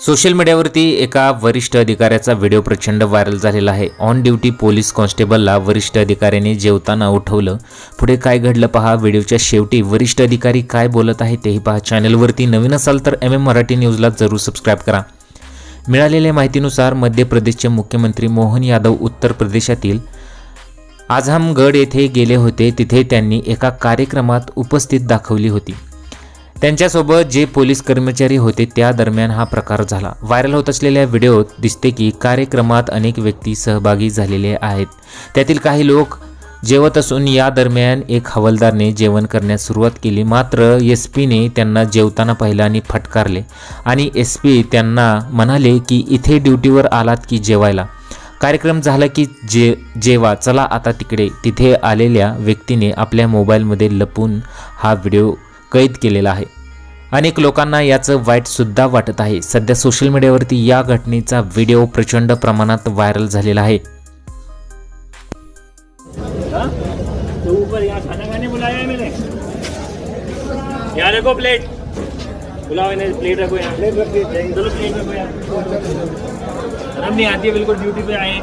Social मीडियावरती एका वरिष्ठ अधिकाऱ्याचा व्हिडिओ प्रचंड व्हायरल झालेला आहे. ऑन ड्युटी पोलीस कॉन्स्टेबलला वरिष्ठ अधिकाऱ्याने जेवताना उठवलं. पुढे काय घडलं पहा व्हिडिओच्या शेवटी वरिष्ठ अधिकारी काय बोलत आहे तेही पहा. चॅनलवरती नवीन असाल तर एम एम मराठी न्यूजला जरूर सबस्क्राईब करा. मिळालेल्या माहितीनुसार मध्य प्रदेशचे मुख्यमंत्री मोहन यादव उत्तर प्रदेशातील आझमगड येथे गेले होते. तिथे त्यांनी एका कार्यक्रमात उपस्थित दाखवली होती. त्यांच्यासोबत जे पोलीस कर्मचारी होते त्या दरम्यान हा प्रकार झाला. व्हायरल होत असलेल्या व्हिडिओत दिसते की कार्यक्रमात अनेक व्यक्ती सहभागी झालेले आहेत. त्यातील काही लोक जेवत असून या दरम्यान एक हवालदारने जेवण करण्यास सुरुवात केली. मात्र एस पीने त्यांना जेवताना पाहिलं आणि फटकारले आणि एस पी त्यांना म्हणाले की इथे ड्युटीवर आलात की जेवायला? कार्यक्रम झाला की जे जेवा. चला आता तिकडे. तिथे आलेल्या व्यक्तीने आपल्या मोबाईलमध्ये लपून हा व्हिडिओ कैद केलेला आहे. अनेक लोकांना याचं वाईटसुद्धा वाटत आहे. सध्या सोशल मीडियावरती या घटनेचा व्हिडिओ प्रचंड प्रमाणात व्हायरल झालेला आहे. हाँ? यहाँ है रखो प्लेट बुलाओ इन्हें प्लेट रखो यहाँ। प्लेट रख चलो प्लेट रखो यहाँ। शर्म नहीं आती है बिल्कुल ड्यूटी पे आए।